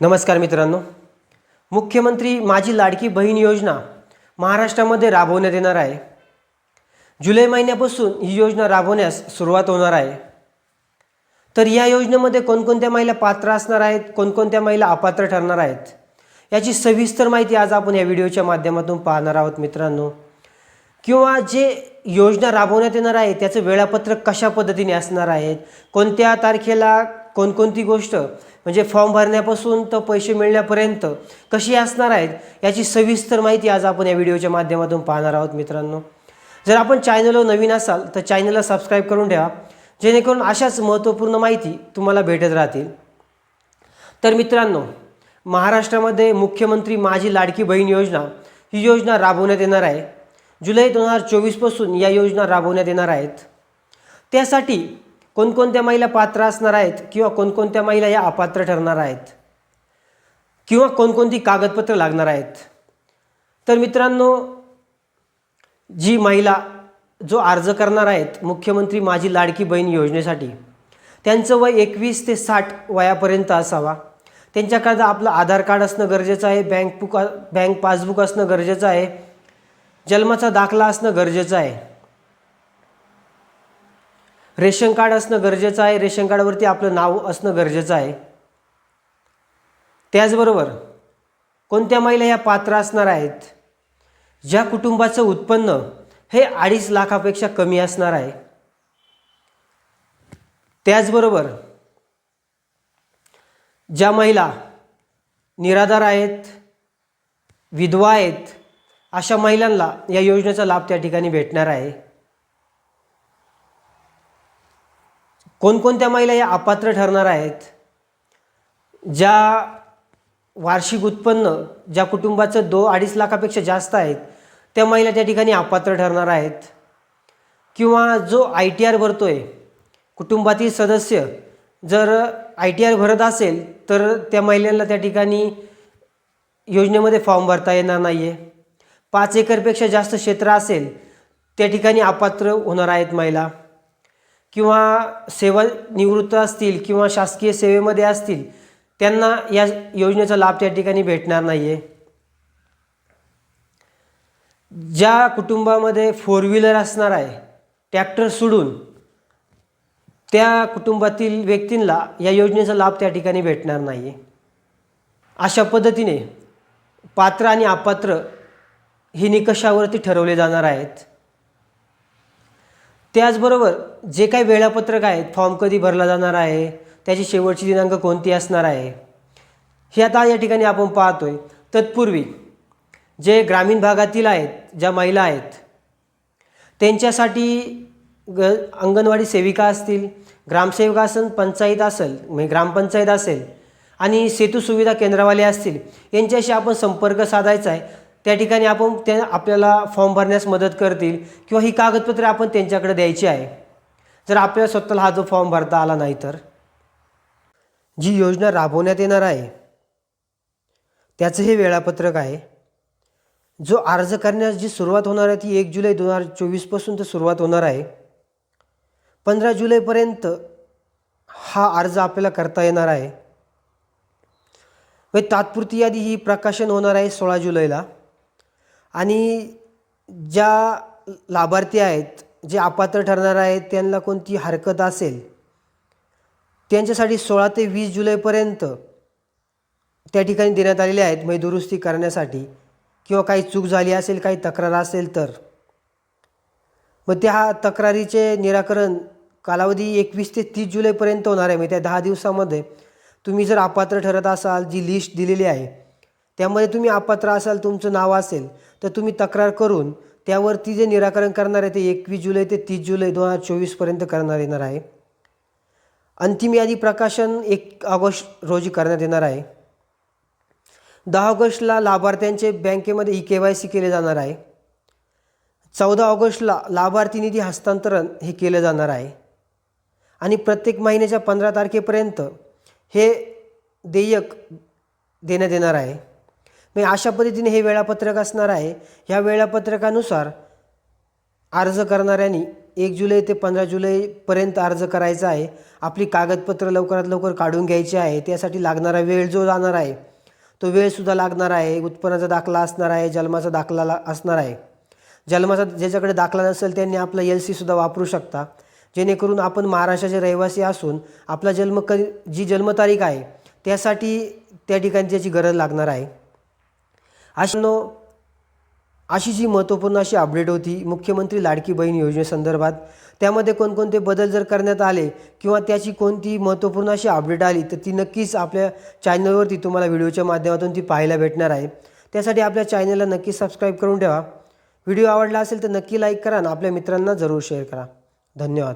नमस्कार मित्रांनो. मुख्यमंत्री माझी लाडकी बहीण योजना महाराष्ट्रामध्ये राबवण्यात येणार आहे. जुलै महिन्यापासून ही योजना राबवण्यास सुरुवात होणार आहे. तर या योजनेमध्ये कोणकोणत्या महिला पात्र असणार आहेत? कोणकोणत्या महिला अपात्र ठरणार आहेत? याची सविस्तर माहिती आज आपण या व्हिडिओच्या माध्यमातून पाहणार आहोत मित्रांनो. किंवा जे योजना राबवण्यात येणार आहे त्याचं वेळापत्रक कशा पद्धतीने असणार आहेत कोणत्या तारखेला कोणकोणती गोष्ट म्हणजे फॉर्म भरण्यापासून तर पैसे मिळण्यापर्यंत कशी असणार आहेत याची सविस्तर माहिती आज आपण या व्हिडिओच्या माध्यमातून पाहणार आहोत मित्रांनो. जर आपण चॅनलवर नवीन असाल तर चॅनलला सबस्क्राईब करून ठेवा जेणेकरून अशाच महत्त्वपूर्ण माहिती तुम्हाला भेटत राहतील. तर मित्रांनो महाराष्ट्रामध्ये मुख्यमंत्री माझी लाडकी बहीण योजना ही योजना राबवण्यात येणार आहे. जुलै दोन हजार चोवीसपासून या योजना राबवण्यात येणार आहेत. त्यासाठी कोणकोणत्या महिला पात्र असणार आहेत किंवा कोणकोणत्या महिला या अपात्र ठरणार आहेत? किंवा कोणकोणती कागदपत्र लागणार आहेत? तर मित्रांनो जी महिला जो अर्ज करणार आहेत मुख्यमंत्री माझी लाडकी बहीण योजनेसाठी त्यांचं वय एकवीस ते साठ वयापर्यंत असावा. त्यांच्याकडं आपलं आधार कार्ड असणं गरजेचं आहे बँक बुक बँक पासबुक असणं गरजेचं आहे जन्माचा दाखला असणं गरजेचं आहे. रेशन कार्ड असणं गरजेचं आहे रेशन कार्डवरती आपलं नाव असणं गरजेचं आहे. त्याचबरोबर कोणत्या महिला या पात्र असणार आहेत? ज्या कुटुंबाचं उत्पन्न हे अडीच लाखापेक्षा कमी असणार आहे. त्याचबरोबर ज्या महिला निराधार आहेत विधवा आहेत अशा महिलांना या योजनेचा लाभ त्या ठिकाणी भेटणार आहे. कोणकोणत्या महिला या अपात्र ठरणार आहेत? ज्या वार्षिक उत्पन्न ज्या कुटुंबाचं दो अडीच लाखापेक्षा जास्त आहेत त्या महिला त्या ठिकाणी अपात्र ठरणार आहेत. किंवा जो आय टी आर भरतो आहे कुटुंबातील सदस्य जर आय टी आर भरत असेल तर त्या महिलेला त्या ठिकाणी योजनेमध्ये फॉर्म भरता येणार नाही आहे पाच एकरपेक्षा जास्त क्षेत्र असेल त्या ठिकाणी अपात्र होणार आहेत महिला. किंवा सेवा निवृत्त असतील किंवा शासकीय सेवेमध्ये असतील त्यांना या योजनेचा लाभ त्या ठिकाणी भेटणार नाही आहे ज्या कुटुंबामध्ये फोर व्हीलर असणार आहे ट्रॅक्टर सोडून त्या कुटुंबातील व्यक्तींना या योजनेचा लाभ त्या ठिकाणी भेटणार नाही आहे अशा पद्धतीने पात्र आणि अपात्र हे निकषावरती ठरवले जाणार आहेत. त्याचबरोबर जे काही वेळापत्रक आहेत फॉर्म कधी भरला जाणार आहे त्याची शेवटची दिनांक कोणती असणार आहे हे आता या ठिकाणी आपण पाहतोय. तत्पूर्वी जे ग्रामीण भागातील आहेत ज्या महिला आहेत त्यांच्यासाठी ग अंगणवाडी सेविका असतील ग्रामसेविका असेल पंचायत असेल म्हणजे ग्रामपंचायत असेल आणि सेतू सुविधा केंद्रवाले असतील यांच्याशी आपण संपर्क साधायचा आहे. त्या ठिकाणी आपण त्या आपल्याला फॉर्म भरण्यास मदत करतील किंवा ही कागदपत्रे आपण त्यांच्याकडे द्यायची आहे. जर आपल्याला स्वतःला हा जो फॉर्म भरता आला नाही तर. जी योजना राबवण्यात येणार आहे. त्याचं हे वेळापत्रक आहे. जो अर्ज करण्यास जी सुरुवात होणार आहे ती एक जुलै दोन हजार चोवीसपासून तर सुरुवात होणार आहे. पंधरा जुलैपर्यंत हा अर्ज आपल्याला करता येणार आहे. व तात्पुरती यादी ही प्रकाशन होणार आहे सोळा जुलैला. आणि ज्या लाभार्थी आहेत जे अपात्र ठरणार आहेत त्यांना कोणती हरकत असेल त्यांच्यासाठी सोळा ते वीस जुलैपर्यंत त्या ठिकाणी देण्यात आलेले आहेत म्हणजे दुरुस्ती करण्यासाठी. किंवा काही चूक झाली असेल काही तक्रार असेल तर. मग त्या तक्रारीचे निराकरण कालावधी एकवीस ते तीस जुलैपर्यंत होणार आहे. म्हणजे त्या दहा दिवसामध्ये तुम्ही जर अपात्र ठरत असाल जी लिस्ट दिलेली आहे त्यामध्ये तुम्ही अपात्र असाल तुमचं नाव असेल तर तुम्ही तक्रार करून त्यावरती जे निराकरण करणार आहे ते एकवीस जुलै ते तीस जुलै दोन हजार चोवीसपर्यंत करण्यात येणार आहे. अंतिम यादी प्रकाशन एक ऑगस्ट रोजी करण्यात येणार आहे. दहा ऑगस्टला लाभार्थ्यांचे बँकेमध्ये ई के वाय सी केले जाणार आहे. चौदा ऑगस्टला लाभार्थी निधी हस्तांतरण हे केलं जाणार आहे. आणि प्रत्येक महिन्याच्या पंधरा तारखेपर्यंत हे देयक देण्यात येणार आहे. म्हणजे अशा पद्धतीने हे वेळापत्रक असणार आहे. ह्या वेळापत्रकानुसार अर्ज करणाऱ्यांनी एक जुलै ते पंधरा जुलैपर्यंत अर्ज करायचा आहे. आपली कागदपत्र लवकरात लवकर काढून घ्यायची आहे त्यासाठी लागणारा वेळ जो जाणार आहे तो वेळसुद्धा लागणार आहे. उत्पन्नाचा दाखला असणार आहे जन्माचा दाखला ला- असणार आहे. जन्माचा ज्याच्याकडे दाखला नसेल त्यांनी आपला एल सीसुद्धा वापरू शकता. जेणेकरून आपण महाराष्ट्राचे रहिवासी असून आपला जन्म क जी जन्मतारीख आहे त्यासाठी त्या ठिकाणी त्याची गरज लागणार आहे. अशानो अशी जी महत्त्वपूर्ण अशी अपडेट होती मुख्यमंत्री लाडकी बहीण योजनेसंदर्भात त्यामध्ये कोणकोणते बदल जर करण्यात आले किंवा त्याची कोणती महत्त्वपूर्ण अशी अपडेट आली तर ती नक्कीच आपल्या चॅनलवरती तुम्हाला व्हिडिओच्या माध्यमातून ती पाहायला भेटणार आहे. त्यासाठी आपल्या चॅनलला नक्की सबस्क्राईब करून ठेवा. व्हिडिओ आवडला असेल तर नक्की लाईक करा आणि आपल्या मित्रांना जरूर शेअर करा. धन्यवाद.